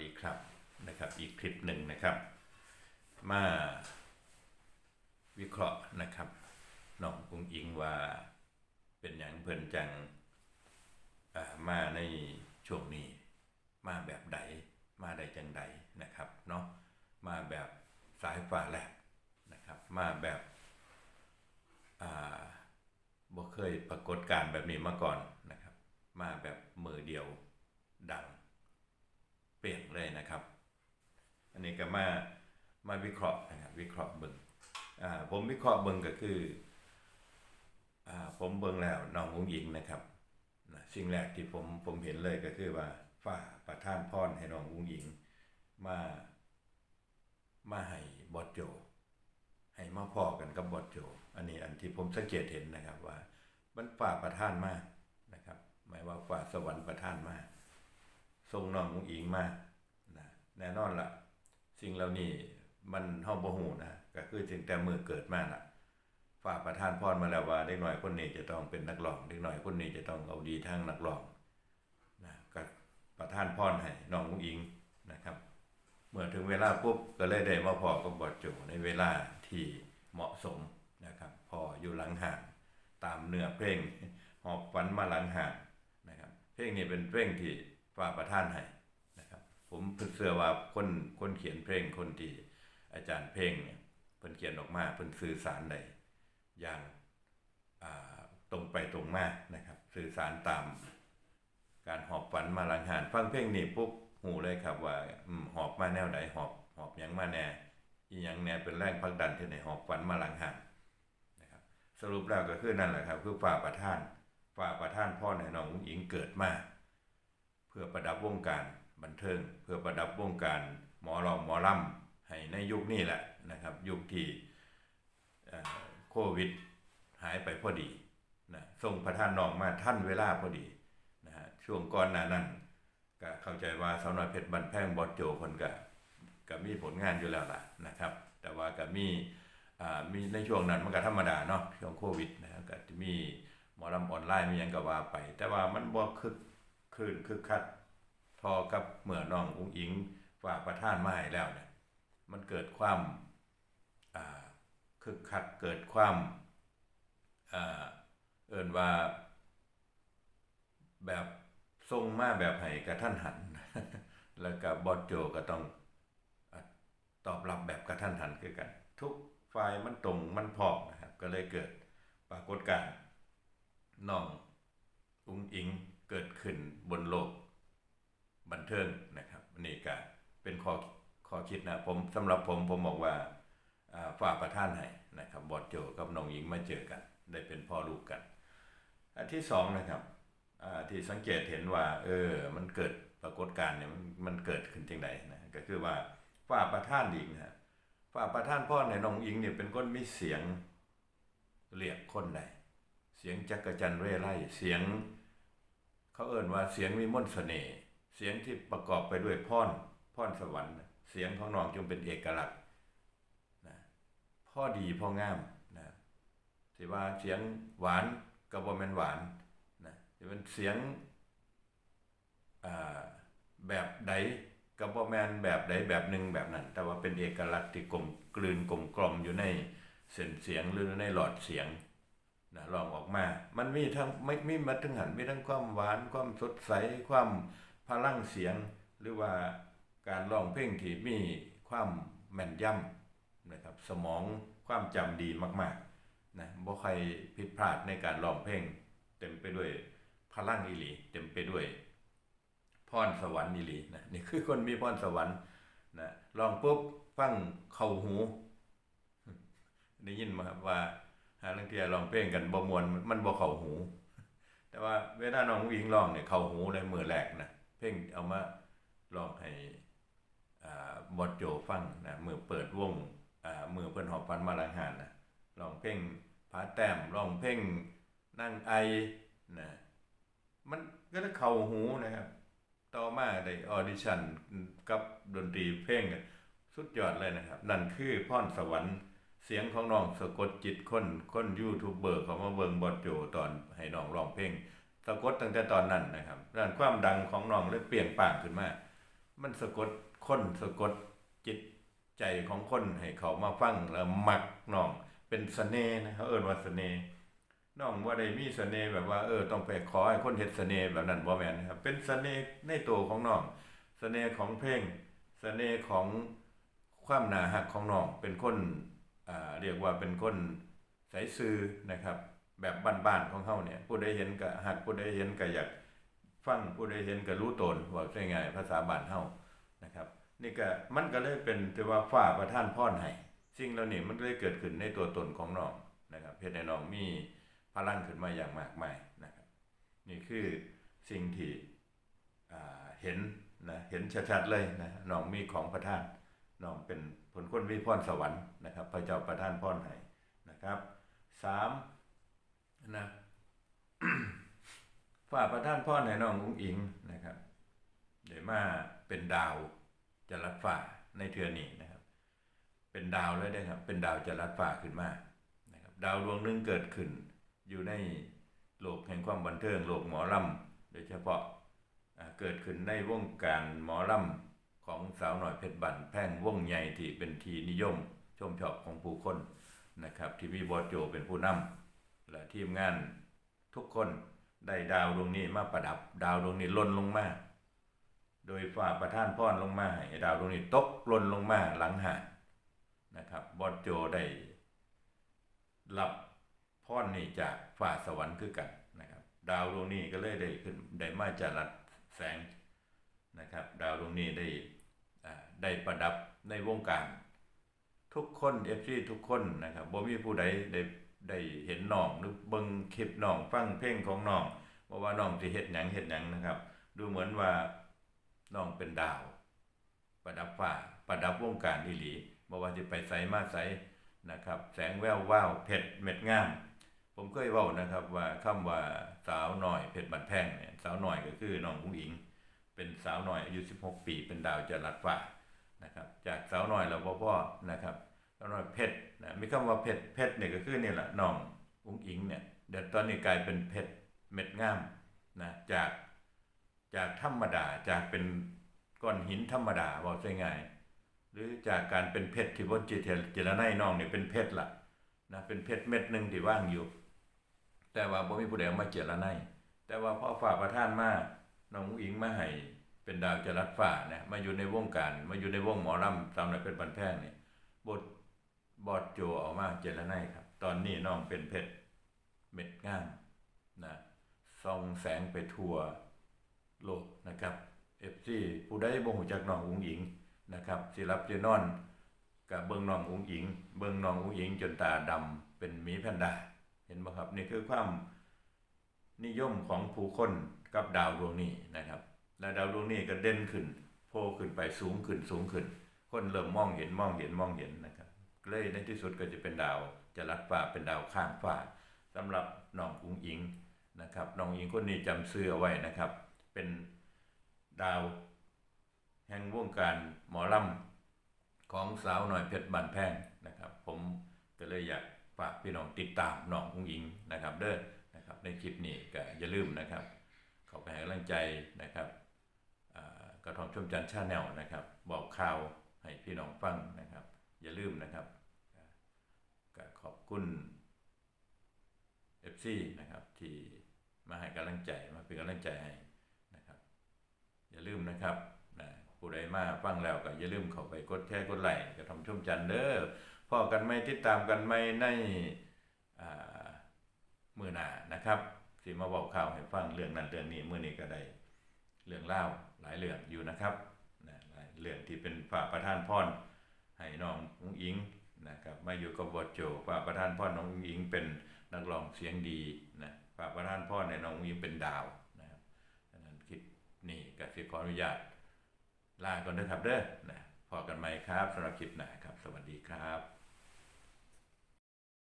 ดีครับนะครับอีกคลิปหนึ่งนะครับ มาวิเคราะห์นะครับน้องกุ้งอิงว่าเป็นอย่างเพิ่นจังอ่ามาในช่วงนี้ มาแบบใดมาใดจังใดนะครับเนาะมาแบบสายฟ้าแลบนะครับ มาแบบอ่าบ่เคยปรากฏการแบบนี้มาก่อนนะครับ มาแบบมือเดียวดัง เปลี่ยนเลยนะครับ อันนี้ก็มามาวิเคราะห์นะครับวิเคราะห์เบิ่งอ่าผมวิเคราะห์เบิ่งก็คืออ่าผมเบิ่งแล้วน้องอุ้งอิงนะครับนะสิ่งแรกที่ผมผมเห็นเลยก็คือว่าฝ่าประท่านพรให้น้องอุ้งอิง มามาให้บอดโจ ให้มาพอกันกับบอดโจ อันนี้อันที่ผมสังเกตเห็นนะครับว่ามันฝ่าประท่านมากนะครับหมายว่าฝ่าสวรรค์ประท่านมาก ทรงน้องอุ้งอิงมานะแน่นอนละสิ่งเหล่านี้มันเฮาบ่ฮู้นะก็คือจึงแต่มือเกิดมาล่ะฝากประทานพรมาแล้วว่าเด็กน้อยคนนี้จะต้องเป็นนักร้องเด็กน้อยคนนี้จะต้องเอาดีทางนักร้องนะก็ประทานพรให้น้องอุ้งอิงนะครับ เมื่อถึงเวลาปุ๊บก็เลยได้มาพอกับบอดโจในเวลาที่เหมาะสมนะครับพออยู่หลังห่างตามเนื้อเพลงหอบฝันมาหลังห่างนะครับ เพลงนี้เป็นเพลงที่ ฝ่าประท่านให้นะครับ ผมเชื่อว่าคนคนเขียนเพลงคนที่อาจารย์เพลงเนี่ยเพิ่นเขียนออกมาเพิ่นสื่อสารได้อย่างอ่าตรงไปตรงมานะครับ สื่อสารตาม การหอบฝันมาลังหานฟังเพลงนี้ปุ๊บหูเลยครับว่าอืมหอบมาแนวไหนหอบหอบหยังมาแน่อีหยังแน่เป็นแรงผลักดันที่ไหนหอบฝันมาลังหานนะครับสรุปแล้วก็คือนั่นแหละครับ คือฝ่าประท่านฝ่าประท่านพ่อในน้องอุ้งอิงเกิดมา เพื่อประดับวงการบันเทิง เพื่อประดับวงการหมอรองหมอลำให้ในยุคนี้แหละนะครับ ยุคที่โควิดหายไปพอดีนะส่งประธานน้องมาท่านเวลาพอดีนะฮะช่วงก่อนหน้านั้นก็เข้าใจว่าสาวน้อยเพชรบันแพงบอดโจคนก็ก็มีผลงานอยู่แล้วล่ะนะครับ แต่ว่าก็มีอ่ามีในช่วงนั้นมันก็ธรรมดาเนาะช่วงโควิดนะก็จะมีหมอลำออนไลน์มียังก็ว่าไป แต่ว่ามันบ่คึก ลื่นคึกคักทอกับเมื่อน้องอุ้งอิงฝากประท่านมาให้แล้วเนี่ยมันเกิดความคึกคักเกิดความอเอินว่า แบบทรงมาแบบให้กระท่านหัน แล้วก็บบอดโจก็ต้องอตอบรับแบบกระท่านหันคือกัน ทุกฝ่ายมันตรงมันพอนะครับ ก็เลยเกิดปรากฏการณ์น้องอุ้งอิง เกิดขึ้นบนโลกบันเทิงนะครับอันนี่ก็เป็นข้อข้อคิดนะผมสำหรับผมผมบอกว่าฝ่ากประท่านให้นะครับบอดโจกับน้องหญิงมาเจอกัน ได้เป็นพ่อลูกกันอันที่สองนะครับที่สังเกตเห็นว่า เออ มันเกิดปรากฏการณ์เนี่ยมันเกิดขึ้นจังไดนะก็คือว่าฝ่าประท่านอีกนะฝ่าประท่านพ่อในน้องอิงเนี่ยเป็นคนมีเสียงเรียกคนใดเสียงจักรจันทร์เร่ไร่เสียง เขาเอ่นว่าเสียงมีมนต์เสน่ห์เสียงที่ประกอบไปด้วยพรพรสวรรค์ เสียงของน้องจงเป็นเอกลักษณ์นะพ่อดีพ่องามนะที่ว่าเสียงหวานกับ่แม่นหวานนะที่เป็นเสียงแบบใดกับ่แม่นแบบใดแบบหนึ่งแบบนั้น แต่ว่าเป็นเอกลักษณ์ที่กลมกลืนกลมกลมอยู่ในเส้นเสียงหรือในหลอดเสียง นะลองออกมา มันมีทั้งไม่มีมาทั้งหันมีทั้งความหวานความสดใสความพลังเสียง หรือว่าการร้องเพลงที่มีความแม่นยำนะครับสมองความจำดีมากๆนะบ่ใครผิดพลาดในการร้องเพลง เต็มไปด้วยพลังอีหลี เต็มไปด้วยพรสวรรค์อีหลีนะนี่คือคนมีพรสวรรค์นะลองปุ๊บฟังเข้าหูได้ยินมาครับว่า หาลังเทียลองเพลงกันบ่มวนมันบ่เข้าหู แต่ว่าเวลาน้องผู้หญิงร้องเนี่ยเข้าหูในมือแรกนะเพลงเอามาร้องให้อ่าบอดโจฟังนะมือเปิดวงอ่ามือเพิ่นหอบฟันมาลังหานนะร้องเพลงผาแต้มร้องเพลงนั่งไอนะมันก็จะเข้าหูนะครับ ต่อมาได้ออดิชั่นกับดนตรีเพลงสุดยอดเลยนะครับ นั่นคือพรสวรรค์ เสียงของน้องสะกดจิตคนคนยูทูบเบอร์เขามาเบิงบอดโจตอนให้น้องร้องเพลงสะกดตั้งแต่ตอนนั้นนะครับด้านความดังของน้องเลยเปลี่ยนป่างขึ้นมา มันสะกดคนสะกดจิตใจของคนให้เขามาฟังแล้วมักน้องเป็นเสน่ห์นะเขาเอิ้นว่าเสน่ห์น้องว่าได้มีเสน่ห์แบบว่าเออต้องไปขอให้คนเฮ็ดเสน่ห์แบบนั้นบ่แม่นนะครับเป็นเสน่ห์ในตัวของน้องเสน่ห์ของเพลงเสน่ห์ของความหนาฮักของน้องเป็นคน เรียกว่าเป็นคนใสซื่อนะครับ แบบบ้านๆของเฮาเนี่ย ผู้ใดเห็นก็ฮักผู้ใดเห็นก็อยากฟังผู้ใดเห็นก็รู้ตนว่าใช่ไงภาษาบ้านเฮานะครับ นี่ก็มันก็เลยเป็นที่ว่าฟ้าประท่านพรให้สิ่งเหล่านี้มันก็เลยเกิดขึ้นในตัวตนของน้องนะครับเฮ็ดให้น้องมีพลังขึ้นมาอย่างมากมายนะครับ นี่คือสิ่งที่อ่าเห็นนะเห็นชัดๆเลยนะน้องมีของประท่าน น้องเป็นผลคนวิพรสวรรค์นะครับ พระเจ้าประทานพรให้นะครับสามนะฝ่าประทานพรให้น้องอุ้งอิงนะครับเดี๋ยวมาเป็นดาวจะรัดฝ่าในเทือนี้นะครับ เป็นดาวเลยนะครับ เป็นดาวจะรัดฝ่าขึ้นมานะครับ ดาวดวงหนึ่งเกิดขึ้น อยู่ในโลกแห่งความบันเทิงโลกหมอลำโดยเฉพาะเกิดขึ้นในวงการหมอลำ ของสาวหน่อยเพชรบันแพงว่งใหญ่ที่เป็นทีนิยม ชมชอบของผู้คนนะครับที่มีบอโจเป็นผู้นำและทีมงานทุกคนได้ดาวดวงนี้มาประดับ ดาวดวงนี้ล่นลงมา โดยฝ่าประท่านพรลงมาให้ดาวดวงนี้ตกล่นลงมาหลังหาดนะครับบอโจได้รับพรนี้จากฝ่าสวรรค์คือกันนะครับ ดาวดวงนี้ก็เลยได้ขึ้นได้มาจารัดแสง นะครับดาวดวงนี้ได้ได้ประดับในวงการ ทุกคนเอฟซีทุกคนนะครับบ่มีผู้ใดได้ได้เห็นน้องหรือเบิ่งคลิปน้องฟังเพลงของน้องว่าว่าน้องสิเฮ็ดหยังเฮ็ดหยังนะครับ ดูเหมือนว่าน้องเป็นดาว ประดับฟ้าประดับวงการอีหลีบ่ว่าสิไปไสมาไสนะครับ แสงแวววาวเพชรเม็ดงามผมเคยเว้านะครับว่าคำว่าสาวน้อยเพชรบันแพงเนี่ยสาวน้อยก็คือน้องผู้หญิง เป็นสาวหน้อยอายุ 16 ปี เป็นดาวจรัสฟ้านะครับจากสาวหน้อยแล้วพ่อพ่อนะครับสาวน้อยเพชรนะมีคำว่าเพชรเพชรเนี่ยก็คือนี่แหละน้องอุ้งอิงเนี่ยเดี๋ยวตอนนี้กลายเป็นเพชรเม็ดงามนะจากจากธรรมดาจากเป็นก้อนหินธรรมดาบอกใช่ไงายหรือจากการเป็นเพชรที่บนจิตเจรไนน้องเนี่ยเป็นเพชรละนะเป็นเพชรเม็ดหนึ่งที่ว่างอยู่ แต่ว่าบ่มีผู้ใดมาเจรไนแต่ว่าพ่อฝ่าประท่านมา น้องอุ้งอิงมาให้เป็นดาวจรัสฟ้าเนี่ยมาอยู่ในวงการ มาอยู่ในวงหมอลำตามนั้นเป็นบันแพงเนี่ยบทบอดโจออกมาเจรไนครับ ตอนนี้น้องเป็นเพชรเม็ดงามนะส่องแสงไปทั่วโลกนะครับเอฟซีผู้ใดบ่ฮู้จักน้องอุ้งอิงนะครับสิรับสินอนกับเบิ่งน้องอุ้งอิง เบิ่งน้องอุ้งอิงจนตาดำเป็นหมีแพนด้าเห็นบ่ครับนี่คือความนิยมของผู้คน กับดาวดวงนี้นะครับ และดาวดวงนี้ก็เด่นขึ้นโผล่ขึ้นไปสูงขึ้นสูงขึ้น คนเริ่มมองเห็นมองเห็นมองเห็นนะครับเลยในที่สุดก็จะเป็นดาวจะลัดฟ้าเป็นดาวข้างฟ้าสำหรับน้องอุ้งอิงนะครับน้องอิงคนนี้จำซื้อไว้นะครับ เป็นดาวแห่งวงการหมอลำของสาวหน่อยเพชรบานแพงนะครับ ผมก็เลยอยากฝากพี่น้องติดตามน้องอุ้งอิงนะครับ เด้อนะครับในคลิปนี้ก็อย่าลืมนะครับ ขอไปให้กำลังใจนะครับกระทอมชมจันทร์ชาแนลนะครับ บอกข่าวให้พี่น้องฟังนะครับ อย่าลืมนะครับอ่าก็ขอบคุณ FC นะครับที่มาให้กำลังใจมาเป็นกำลังใจให้นะครับ อย่าลืมนะครับนะผู้ใดมาฟังแล้วก็อย่าลืมเข้าไปกดแชร์กดไลค์กระทอมชมจันทร์เด้อพ่อกันไหมติดตามกันไหมในมือหนานะครับ สิมาบอกข่าวให้ฟังเรื่องนั้นเรื่องนี้เมื่อนี้ก็ได้เรื่องเล่าหลายเรื่องอยู่นะครับนะหลายเรื่องที่เป็นฝ่าประธานพรให้น้องอุ้งอิงนะครับมาอยู่กับบทโจฝ่าประธานพรน้องอุ้งอิงเป็นนักร้องเสียงดีนะฝ่าประธานพรในน้องอุ้งอิงเป็นดาวนะครับดังนั้นคลิปนี้ก็สิขออนุญาตลาก่อนเด้อครับเด้อนะพอกันไหมครับสำหรับคลิปหน้าครับ สวัสดีครับ